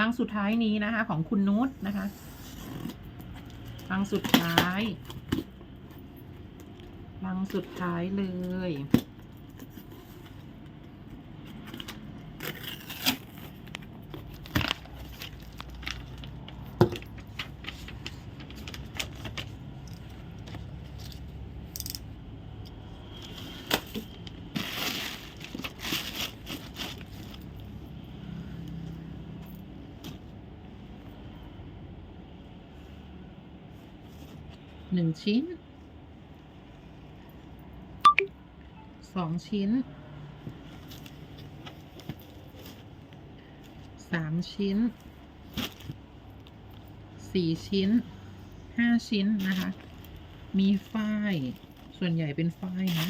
ลังสุดท้ายนี้นะคะ ของคุณนุชนะคะลังสุดท้ายลังสุดท้ายเลย หนึ่งชิ้นสองชิ้นสามชิ้นสี่ชิ้นห้าชิ้นนะคะ มีฝ้าย ส่วนใหญ่เป็นฝ้ายนะ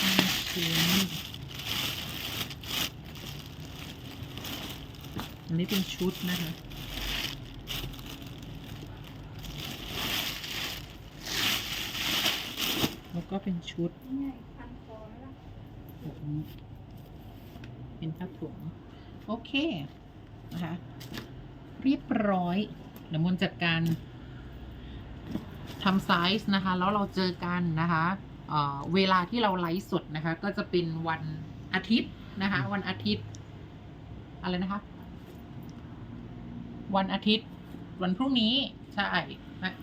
ห้าชิ้น อันนี้เป็นชุดนะคะ แล้วก็เป็นชุดผมเป็นผ้าถุงโอเค นะคะเรียบร้อยเดี๋ยวมนจัดการทำไซส์นะคะ แล้วเราเจอกันนะคะเเวลาที่เราไลฟ์สดนะคะ ก็จะเป็นวันอาทิตย์นะคะ วันอาทิตย์ อะไรนะคะ วันอาทิตย์ วันพรุ่งนี้ใช่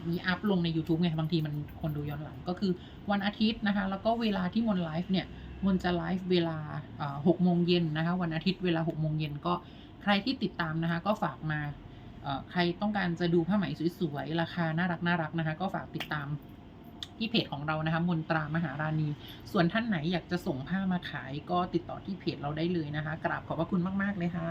มีอัพลงใน YouTube ไง บางทีมันคนดูย้อนหลังก็คือวันอาทิตย์นะคะ แล้วก็เวลาที่มนไลฟ์เนี่ยมนจะไลฟ์เวลาหกโมงเย็นนะคะ วันอาทิตย์เวลาหกโมงเย็นก็ใครที่ติดตามนะคะ ก็ฝากมาใครต้องการจะดูผ้าไหมสวยๆ ราคาน่ารักน่ารักนะคะ ก็ฝากติดตามที่เพจของเรานะคะ มนตรามหาราณี ส่วนท่านไหนอยากจะส่งผ้ามาขายก็ติดต่อที่เพจเราได้เลยนะคะ กราบขอบพระคุณมาก ๆ เลยค่ะ